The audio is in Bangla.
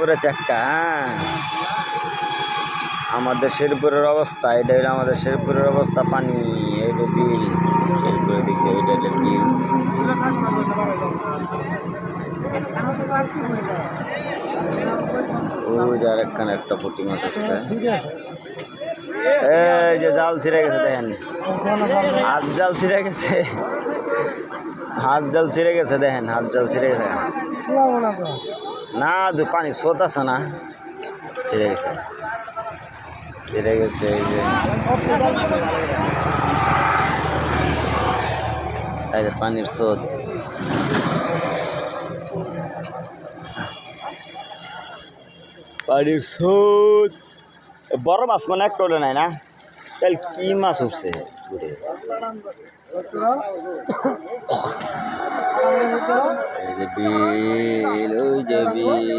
করেছে একটা হ্যাঁ। আমাদের শেরপুরের অবস্থা, এটা হলো আমাদের শেরপুরের অবস্থা, পানি এইটা বিল শেরপুরের দিক দিয়ে এটা বিল। ওই যে একটা পুটি মাছ উঠছে এই যে জাল ছিঁড়ে গেছে, দেখেন। হাত জাল ছিঁড়ে গেছে। হাত জাল ছিঁড়ে গেছে, দেখেন, হাত জাল ছিঁড়ে গেছে। না তো পানি স্রোত আছে না ছিঁড়ে গেছে। ছিঁড়ে গেছে এই যে। এই যে পানির স্রোত। পানির স্রোত। বড় মাছ মানে একটা ওটা নাই না? তাহলে কি মাছ উঠছে ঘুরে Jabil, oh Jabil.